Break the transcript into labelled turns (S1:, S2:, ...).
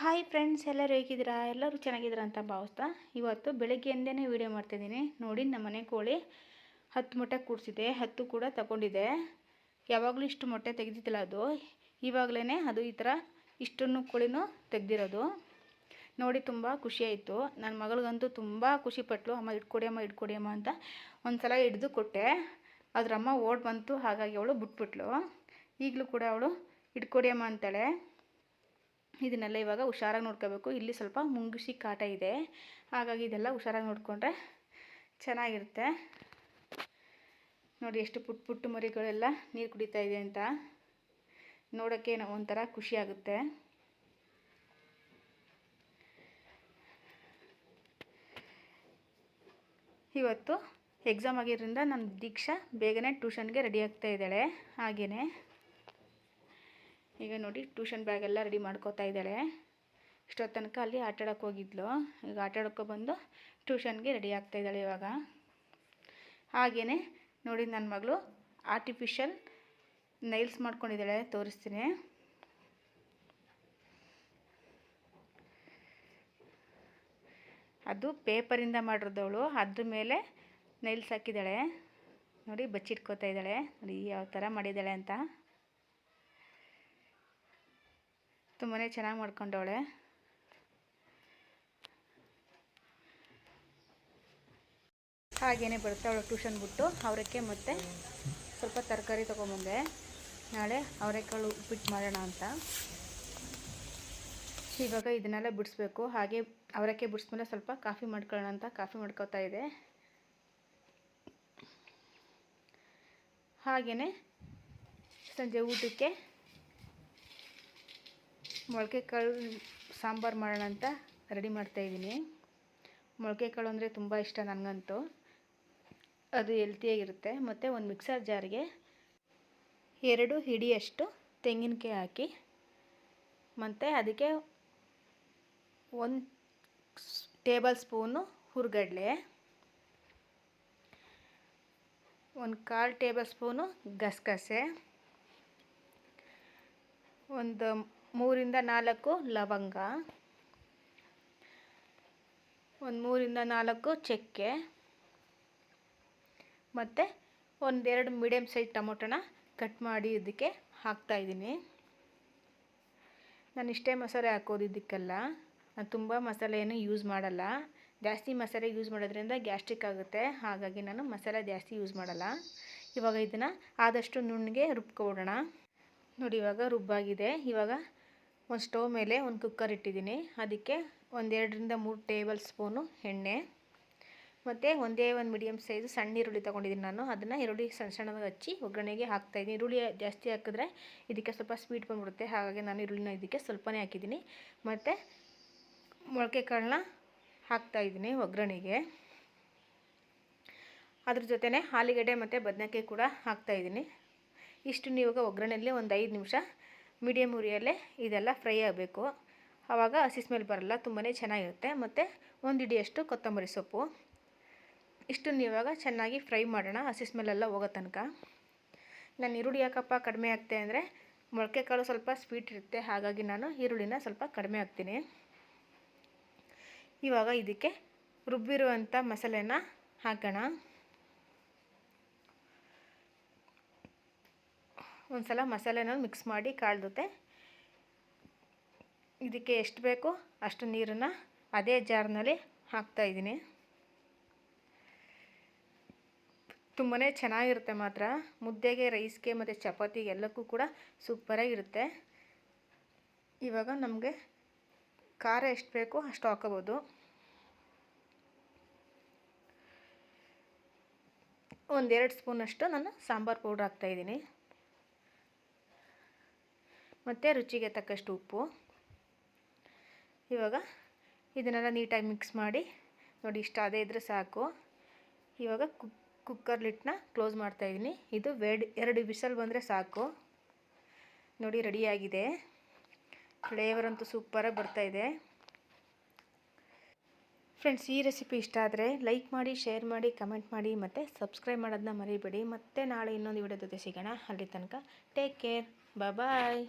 S1: Hi friends ಎಲ್ಲರೂ ಹೇಗಿದ್ದೀರಾ? ಎಲ್ಲರೂ ಚೆನ್ನಾಗಿದ್ದೀರಾ ಅಂತ ಭಾವಿಸ್ತಾ ಇವತ್ತು ಬೆಳಗ್ಗೆಯಿಂದನೇ ವೀಡಿಯೋ ಮಾಡ್ತಿದ್ದೀನಿ ನೋಡಿ, ನಮ್ಮ ಮನೆ ಕೋಳಿ ಹತ್ತು ಮೊಟ್ಟೆ ಕೂಡಿಸಿದೆ. ಹತ್ತು ಕೂಡ ತಗೊಂಡಿದೆ. ಯಾವಾಗಲೂ ಇಷ್ಟು ಮೊಟ್ಟೆ ತೆಗೆದಿದ್ದಿಲ್ಲ ಅದು. ಇವಾಗಲೇ ಅದು ಈ ಥರ ಇಷ್ಟನ್ನು ಕೋಳಿನೂ ತೆಗೆದಿರೋದು. ನೋಡಿ, ತುಂಬ ಖುಷಿಯಾಯಿತು. ನನ್ನ ಮಗಳಿಗಂತೂ ತುಂಬ ಖುಷಿಪಟ್ಟಳು ಅಮ್ಮ, ಇಟ್ಕೊಡಿ ಅಮ್ಮ ಇಟ್ಕೊಡಿ ಅಮ್ಮ ಅಂತ ಒಂದು ಸಲ ಹಿಡ್ದು ಕೊಟ್ಟೆ. ಅದ್ರಮ್ಮ ಓಡ್ ಬಂತು. ಹಾಗಾಗಿ ಅವಳು ಬಿಟ್ಬಿಟ್ಲು. ಈಗಲೂ ಕೂಡ ಅವಳು ಇಟ್ಕೊಡಿ ಅಮ್ಮ ಅಂತಾಳೆ. ಇದನ್ನೆಲ್ಲ ಇವಾಗ ಹುಷಾರಾಗಿ ನೋಡ್ಕೋಬೇಕು. ಇಲ್ಲಿ ಸ್ವಲ್ಪ ಮುಂಗುಸಿ ಕಾಟ ಇದೆ. ಹಾಗಾಗಿ ಇದೆಲ್ಲ ಹುಷಾರಾಗಿ ನೋಡಿಕೊಂಡ್ರೆ ಚೆನ್ನಾಗಿರುತ್ತೆ. ನೋಡಿ ಎಷ್ಟು ಪುಟ್ಟ ಪುಟ್ಟ ಮರಿಗಳೆಲ್ಲ ನೀರು ಕುಡಿತಾ ಇದೆ ಅಂತ. ನೋಡೋಕ್ಕೆ ಒಂಥರ ಖುಷಿಯಾಗುತ್ತೆ ಇವತ್ತು ಎಕ್ಸಾಮ್ ಆಗಿರೋದ್ರಿಂದ ನನ್ನ ದೀಕ್ಷಾ ಬೇಗನೆ ಟ್ಯೂಷನ್ಗೆ ರೆಡಿ ಆಗ್ತಾ ಇದ್ದಾಳೆ. ಹಾಗೆಯೇ ಈಗ ನೋಡಿ ಟ್ಯೂಷನ್ ಬ್ಯಾಗೆಲ್ಲ ರೆಡಿ ಮಾಡ್ಕೋತಾ ಇದ್ದಾಳೆ. ಇಷ್ಟೊತ್ತು ತನಕ ಅಲ್ಲಿ ಆಟಾಡೋಕೆ ಹೋಗಿದ್ಲು. ಈಗ ಆಟಾಡೋಕೆ ಬಂದು ಟ್ಯೂಷನ್ಗೆ ರೆಡಿ ಆಗ್ತಾ ಇದ್ದಾಳೆ ಇವಾಗ. ಹಾಗೆಯೇ ನೋಡಿ ನನ್ನ ಮಗಳು ಆರ್ಟಿಫಿಷಿಯಲ್ ನೈಲ್ಸ್ ಮಾಡ್ಕೊಂಡಿದ್ದಾಳೆ, ತೋರಿಸ್ತೀನಿ. ಅದು ಪೇಪರಿಂದ ಮಾಡಿರೋದವಳು, ಅದ್ರ ಮೇಲೆ ನೈಲ್ಸ್ ಹಾಕಿದ್ದಾಳೆ. ನೋಡಿ, ಬಚ್ಚಿಟ್ಕೋತಾ ಇದ್ದಾಳೆ. ನೋಡಿ ಯಾವ ಥರ ಮಾಡಿದ್ದಾಳೆ ಅಂತ. ತುಂಬಾ ಚೆನ್ನಾಗಿ ಮಾಡ್ಕೊಂಡವಳೆ. ಹಾಗೇನೆ ಅವಳು ಟ್ಯೂಷನ್ ಬಿಟ್ಟು ಅವರಕ್ಕೆ ಮತ್ತೆ ಸ್ವಲ್ಪ ತರಕಾರಿ ತೊಗೊಂಬಂದೆ. ನಾಳೆ ಅವರೆಕಾಳು ಉಪ್ಪಿಟ್ಟು ಮಾಡೋಣ ಅಂತ. ಇವಾಗ ಇದನ್ನೆಲ್ಲ ಬಿಡಿಸ್ಬೇಕು. ಹಾಗೆ ಅವರಕ್ಕೆ ಬಿಡಿಸ್ಮೇಲೆ ಸ್ವಲ್ಪ ಕಾಫಿ ಮಾಡ್ಕೊಳ್ಳೋಣ ಅಂತ ಕಾಫಿ ಮಾಡ್ಕೋತಾ ಇದೆ. ಹಾಗೆಯೇ ಸಂಜೆ ಊಟಕ್ಕೆ ಮೊಳಕೆ ಕಾಳು ಸಾಂಬಾರು ಮಾಡೋಣ ಅಂತ ರೆಡಿ ಮಾಡ್ತಾಯಿದ್ದೀನಿ ಮೊಳಕೆ ಕಾಳು ಅಂದರೆ ತುಂಬ ಇಷ್ಟ ನನಗಂತೂ. ಅದು ಹೆಲ್ತಿಯಾಗಿರುತ್ತೆ. ಮತ್ತು ಒಂದು ಮಿಕ್ಸರ್ ಜಾರಿಗೆ ಎರಡು ಹಿಡಿಯಷ್ಟು ತೆಂಗಿನಕಾಯಿ ಹಾಕಿ, ಮತ್ತು ಅದಕ್ಕೆ ಒಂದು ಟೇಬಲ್ ಸ್ಪೂನು ಹುರ್ಗಡ್ಲೆ, ಒಂದು ಕಾಲು ಟೇಬಲ್ ಸ್ಪೂನು ಗಸಗಸೆ, ಒಂದು ಮೂರಿಂದ ನಾಲ್ಕು ಲವಂಗ. ಒಂದು ಮೂರಿಂದ ನಾಲ್ಕು ಚಕ್ಕೆ. ಮತ್ತು ಒಂದೆರಡು ಮೀಡಿಯಮ್ ಸೈಜ್ ಟೊಮೊಟೊನ ಕಟ್ ಮಾಡಿ ಇದಕ್ಕೆ ಹಾಕ್ತಾಯಿದ್ದೀನಿ ನಾನು ಇಷ್ಟೇ ಮಸಾಲೆ ಹಾಕೋದು ಇದಕ್ಕೆಲ್ಲ ನಾನು ತುಂಬ ಮಸಾಲೆ ಏನು ಯೂಸ್ ಮಾಡಲ್ಲ. ಜಾಸ್ತಿ ಮಸಾಲೆ ಯೂಸ್ ಮಾಡೋದ್ರಿಂದ ಗ್ಯಾಸ್ಟ್ರಿಕ್ ಆಗುತ್ತೆ. ಹಾಗಾಗಿ ನಾನು ಮಸಾಲೆ ಜಾಸ್ತಿ ಯೂಸ್ ಮಾಡಲ್ಲ. ಇವಾಗ ಇದನ್ನು ಆದಷ್ಟು ನುಣ್ಣಗೆ ರುಬ್ಕೊಬಿಡೋಣ ನೋಡಿ ಇವಾಗ ರುಬ್ಬಾಗಿದೆ. ಇವಾಗ ಒಂದು ಸ್ಟವ್ ಮೇಲೆ ಒಂದು ಕುಕ್ಕರ್ ಇಟ್ಟಿದ್ದೀನಿ. ಅದಕ್ಕೆ ಒಂದೆರಡರಿಂದ ಮೂರು ಟೇಬಲ್ ಸ್ಪೂನು ಎಣ್ಣೆ. ಮತ್ತು ಒಂದೇ ಒಂದು ಮೀಡಿಯಮ್ ಸೈಜು ಸಣ್ಣ ಈರುಳ್ಳಿ ತೊಗೊಂಡಿದ್ದೀನಿ ನಾನು. ಅದನ್ನು ಈರುಳ್ಳಿ ಸಣ್ಣ ಸಣ್ಣದಾಗಿ ಹಚ್ಚಿ ಒಗ್ಗರಣೆಗೆ ಹಾಕ್ತಾಯಿದ್ದೀನಿ ಈರುಳ್ಳಿ ಜಾಸ್ತಿ ಹಾಕಿದ್ರೆ ಇದಕ್ಕೆ ಸ್ವಲ್ಪ ಸ್ವೀಟ್ ಬಂದ್ಬಿಡುತ್ತೆ. ಹಾಗಾಗಿ ನಾನು ಈರುಳ್ಳಿನ ಇದಕ್ಕೆ ಸ್ವಲ್ಪನೇ ಹಾಕಿದ್ದೀನಿ. ಮತ್ತು ಮೊಳಕೆ ಕಾಳನ್ನ ಹಾಕ್ತಾಯಿದ್ದೀನಿ ಒಗ್ಗರಣೆಗೆ. ಅದ್ರ ಜೊತೆನೇ ಆಲೂಗಡ್ಡೆ ಮತ್ತು ಬದನೆಕಾಯಿ ಕೂಡ ಹಾಕ್ತಾಯಿದ್ದೀನಿ ಇಷ್ಟು ನೀವು ಒಗ್ಗರಣೆಯಲ್ಲಿ ಒಂದು ಐದು ನಿಮಿಷ ಮೀಡಿಯಮ್ ಉರಿಯಲ್ಲೇ ಇದೆಲ್ಲ ಫ್ರೈ ಆಗಬೇಕು. ಆವಾಗ ಹಸಿ ಸ್ಮೆಲ್ ಬರಲ್ಲ ತುಂಬಾ ಚೆನ್ನಾಗಿರುತ್ತೆ. ಮತ್ತು ಒಂದು ಇಡಿಯಷ್ಟು ಕೊತ್ತಂಬರಿ ಸೊಪ್ಪು. ಇಷ್ಟನ್ನು ಇವಾಗ ಚೆನ್ನಾಗಿ ಫ್ರೈ ಮಾಡೋಣ, ಹಸಿ ಸ್ಮೆಲ್ಲೆಲ್ಲ ಹೋಗೋ ತನಕ. ನಾನು ಈರುಳ್ಳಿ ಯಾಕಪ್ಪ ಕಡಿಮೆ ಆಗ್ತೆ ಅಂದರೆ ಮೊಳಕೆ ಕಾಳು ಸ್ವಲ್ಪ ಸ್ವೀಟ್ ಇರುತ್ತೆ. ಹಾಗಾಗಿ ನಾನು ಈರುಳ್ಳಿನ ಸ್ವಲ್ಪ ಕಡಿಮೆ ಹಾಕ್ತೀನಿ. ಇವಾಗ ಇದಕ್ಕೆ ರುಬ್ಬಿರುವಂಥ ಮಸಾಲೆನ ಹಾಕೋಣ. ಒಂದು ಸಲ ಮಸಾಲೆನ ಮಿಕ್ಸ್ ಮಾಡಿ ಕಾಳು ಜೊತೆ ಇದಕ್ಕೆ ಎಷ್ಟು ಬೇಕೋ ಅಷ್ಟು ನೀರನ್ನು ಅದೇ ಜಾರ್ನಲ್ಲಿ ಹಾಕ್ತಾಯಿದ್ದೀನಿ ತುಂಬಾ ಚೆನ್ನಾಗಿರುತ್ತೆ ಮಾತ್ರ. ಮುದ್ದೆಗೆ ರೈಸ್ಗೆ ಮತ್ತು ಚಪಾತಿ ಎಲ್ಲಕ್ಕೂ ಕೂಡ ಸೂಪರಾಗಿರುತ್ತೆ ಇವಾಗ ನಮಗೆ ಖಾರ ಎಷ್ಟು ಬೇಕೋ ಅಷ್ಟು ಹಾಕೋಬೋದು. ಒಂದೆರಡು ಸ್ಪೂನಷ್ಟು ನಾನು ಸಾಂಬಾರು ಪೌಡ್ರ್ ಹಾಕ್ತಾಯಿದ್ದೀನಿ ಮತ್ತು ರುಚಿಗೆ ತಕ್ಕಷ್ಟು ಉಪ್ಪು. ಇವಾಗ ಇದನ್ನೆಲ್ಲ ನೀಟಾಗಿ ಮಿಕ್ಸ್ ಮಾಡಿ ನೋಡಿ ಇಷ್ಟ ಅದೇ ಇದ್ದರೆ ಸಾಕು. ಇವಾಗ ಕುಕ್ ಕುಕ್ಕರ್ ಲಿಟ್ನ ಕ್ಲೋಸ್ ಮಾಡ್ತಾಯಿದ್ದೀನಿ ಇದು ವೆಡ್ ಎರಡು ಬಿಸಲ್ ಬಂದರೆ ಸಾಕು. ನೋಡಿ ರೆಡಿಯಾಗಿದೆ ಫ್ಲೇವರ್ ಅಂತೂ ಸೂಪರಾಗಿ ಬರ್ತಾಯಿದೆ ಫ್ರೆಂಡ್ಸ್, ಈ ರೆಸಿಪಿ ಇಷ್ಟ ಆದರೆ ಲೈಕ್ ಮಾಡಿ, ಶೇರ್ ಮಾಡಿ, ಕಮೆಂಟ್ ಮಾಡಿ ಮತ್ತು ಸಬ್ಸ್ಕ್ರೈಬ್ ಮಾಡೋದನ್ನ ಮರಿಬೇಡಿ. ಮತ್ತೆ ನಾಳೆ ಇನ್ನೊಂದು ವಿಡಿಯೋ ಜೊತೆ ಸಿಗೋಣ. ಅಲ್ಲಿ ತನಕ ಟೇಕ್ ಕೇರ್. ಬಾಯ್.